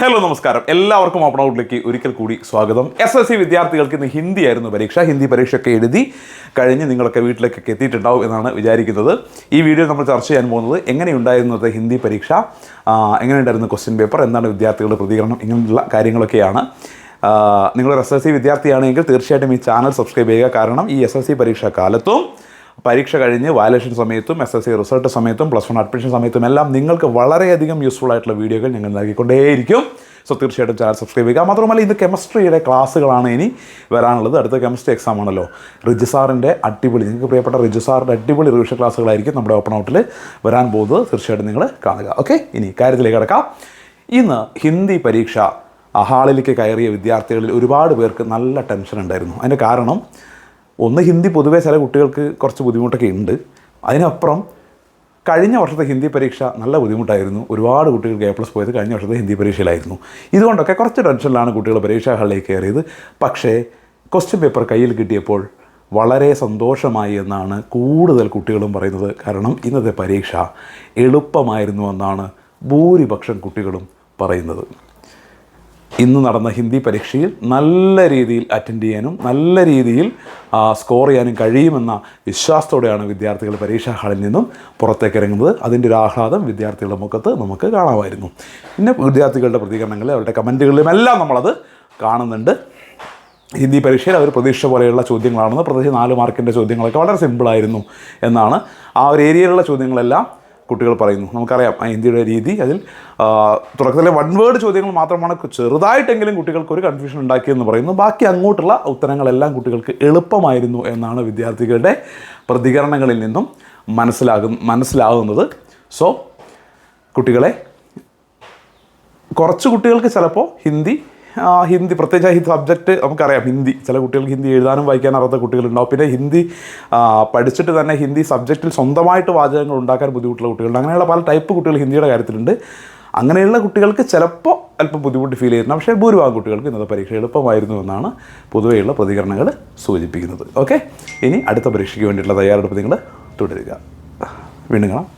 Hello നമസ്കാരം. എല്ലാവർക്കും open ഔട്ടിലേക്ക് ഒരിക്കൽ കൂടി സ്വാഗതം. എസ് എസ് സി വിദ്യാർത്ഥികൾക്ക് ഇന്ന് ഹിന്ദി ആയിരുന്നു പരീക്ഷ. ഹിന്ദി പരീക്ഷയൊക്കെ എഴുതി കഴിഞ്ഞ് നിങ്ങളൊക്കെ വീട്ടിലേക്കൊക്കെ എത്തിയിട്ടുണ്ടാവും എന്നാണ് വിചാരിക്കുന്നത്. ഈ വീഡിയോ നമ്മൾ ചർച്ച ചെയ്യാൻ പോകുന്നത് എങ്ങനെയുണ്ടായിരുന്നത് ഹിന്ദി പരീക്ഷ? എങ്ങനെയുണ്ടായിരുന്നു ക്വസ്റ്റ്യൻ പേപ്പർ എന്താണ് വിദ്യാർത്ഥികളുടെ പ്രതികരണം? ഇങ്ങനെയുള്ള കാര്യങ്ങളൊക്കെയാണ്. നിങ്ങൾ എസ് എസ് സി വിദ്യാർത്ഥിയാണെങ്കിൽ തീർച്ചയായിട്ടും ഈ ചാനൽ സബ്സ്ക്രൈബ് ചെയ്യുക. കാരണം ഈ എസ് എസ് സി പരീക്ഷ കാലത്തും പരീക്ഷ കഴിഞ്ഞ് വാലേഷൻ സമയത്തും എസ് എസ് സി റിസൾട്ട് സമയത്തും പ്ലസ് വൺ അഡ്മിഷൻ സമയത്തും എല്ലാം നിങ്ങൾക്ക് വളരെയധികം യൂസ്ഫുൾ ആയിട്ടുള്ള വീഡിയോകൾ ഞങ്ങൾ നൽകിക്കൊണ്ടേയിരിക്കും. സോ തീർച്ചയായിട്ടും ചാനൽ സബ്സ്ക്രൈബ് ചെയ്യുക. മാത്രമല്ല ഇത് കെമിസ്ട്രിയുടെ ക്ലാസ്സുകളാണ് ഇനി വരാനുള്ളത്. അടുത്ത കെമിസ്ട്രി എക്സാം ആണല്ലോ. റിജു സാറിന്റെ അടിപൊളി നിങ്ങൾക്ക് പ്രിയപ്പെട്ട റിജു സാറിന്റെ അടിപൊളി റിവിഷൻ ക്ലാസ്സുകളായിരിക്കും നമ്മുടെ ഓപ്പൺ ഔട്ടിൽ വരാൻ പോകുന്നത്. തീർച്ചയായിട്ടും നിങ്ങൾ കാണുക. ഓക്കെ ഇനി കാര്യത്തിലേക്ക് കിടക്കാം. ഇന്ന് ഹിന്ദി പരീക്ഷ ഹാളിലേക്ക് കയറിയ വിദ്യാർത്ഥികളിൽ ഒരുപാട് പേർക്ക് നല്ല ടെൻഷൻ ഉണ്ടായിരുന്നു. അതിന്റെ കാരണം ഒന്ന് ഹിന്ദി പൊതുവേ ചില കുട്ടികൾക്ക് കുറച്ച് ബുദ്ധിമുട്ടൊക്കെ ഉണ്ട്. അതിനപ്പുറം കഴിഞ്ഞ വർഷത്തെ ഹിന്ദി പരീക്ഷ നല്ല ബുദ്ധിമുട്ടായിരുന്നു. ഒരുപാട് കുട്ടികൾക്ക് എ പ്ലസ് പോയത് കഴിഞ്ഞ വർഷത്തെ ഹിന്ദി പരീക്ഷയിലായിരുന്നു. ഇതുകൊണ്ടൊക്കെ കുറച്ച് ടെൻഷനിലാണ് കുട്ടികൾ പരീക്ഷാ ഹാളിലേക്ക് കയറിയത്. പക്ഷേ ക്വസ്റ്റ്യൻ പേപ്പർ കയ്യിൽ കിട്ടിയപ്പോൾ വളരെ സന്തോഷമായി എന്നാണ് കൂടുതൽ കുട്ടികളും പറയുന്നത്. കാരണം ഇന്നത്തെ പരീക്ഷ എളുപ്പമായിരുന്നു എന്നാണ് ഭൂരിപക്ഷം കുട്ടികളും പറയുന്നത്. ഇന്ന് നടന്ന ഹിന്ദി പരീക്ഷയിൽ നല്ല രീതിയിൽ അറ്റൻഡ് ചെയ്യാനും നല്ല രീതിയിൽ സ്കോർ ചെയ്യാനും കഴിയുമെന്ന വിശ്വാസത്തോടെയാണ് വിദ്യാർത്ഥികൾ പരീക്ഷാ ഹാളിൽ നിന്നും പുറത്തേക്ക് ഇറങ്ങുന്നത്. അതിന്റെ ഒരു ആഹ്ലാദം വിദ്യാർത്ഥികളുടെ മുഖത്ത് നമുക്ക് കാണാമായിരുന്നു. പിന്നെ വിദ്യാർത്ഥികളുടെ പ്രതികരണങ്ങളിൽ അവരുടെ കമന്റുകളിലും എല്ലാം നമ്മളത് കാണുന്നുണ്ട്. ഹിന്ദി പരീക്ഷയിൽ അവർ പ്രതീക്ഷ പോലെയുള്ള ചോദ്യങ്ങളാണെന്ന് പ്രത്യേകിച്ച് നാല് മാർക്കിന്റെ ചോദ്യങ്ങളൊക്കെ വളരെ സിമ്പിളായിരുന്നു എന്നാണ് ആ ഒരു ഏരിയയിലുള്ള ചോദ്യങ്ങളെല്ലാം കുട്ടികൾ പറയുന്നു. നമുക്കറിയാം ഹിന്ദിയുടെ രീതി അതിൽ തുടക്കത്തിലെ വൺ വേർഡ് ചോദ്യങ്ങൾ മാത്രമാണ് ചെറുതായിട്ടെങ്കിലും കുട്ടികൾക്ക് ഒരു കൺഫ്യൂഷൻ ഉണ്ടാക്കിയെന്ന് പറയുന്നു. ബാക്കി അങ്ങോട്ടുള്ള ഉത്തരങ്ങളെല്ലാം കുട്ടികൾക്ക് എളുപ്പമായിരുന്നു എന്നാണ് വിദ്യാർത്ഥികളുടെ പ്രതികരണങ്ങളിൽ നിന്നും മനസ്സിലാകും മനസ്സിലാകുന്നത് സോ കുട്ടികളെ കുറച്ച് കുട്ടികൾക്ക് ചിലപ്പോൾ ഹിന്ദി ഹിന്ദി പ്രത്യേകിച്ച് ഈ സബ്ജക്റ്റ് നമുക്കറിയാം ഹിന്ദി. ചില കുട്ടികൾക്ക് ഹിന്ദി എഴുതാനും വായിക്കാനും അറിയാത്ത കുട്ടികളുണ്ടാവും പിന്നെ ഹിന്ദി പഠിച്ചിട്ട് തന്നെ ഹിന്ദി സബ്ജക്റ്റിൽ സ്വന്തമായിട്ട് വാചകങ്ങൾ ഉണ്ടാക്കാൻ ബുദ്ധിമുട്ടുള്ള കുട്ടികളുണ്ട്. അങ്ങനെയുള്ള പല ടൈപ്പ് കുട്ടികൾ ഹിന്ദിയുടെ കാര്യത്തിലുണ്ട്. അങ്ങനെയുള്ള കുട്ടികൾക്ക് ചിലപ്പോൾ അല്പം ബുദ്ധിമുട്ട് ഫീൽ ചെയ്യുന്നു പക്ഷേ ഭൂരിഭാഗം കുട്ടികൾക്ക് ഇന്നത്തെ പരീക്ഷ എളുപ്പമായിരുന്നു എന്നാണ് പൊതുവെയുള്ള പ്രതികരണങ്ങൾ സൂചിപ്പിക്കുന്നത്. ഓക്കെ ഇനി അടുത്ത പരീക്ഷയ്ക്ക് വേണ്ടിയിട്ടുള്ള തയ്യാറെടുപ്പ് നിങ്ങൾ തുടരുക. വീണ്ടും കാണാം.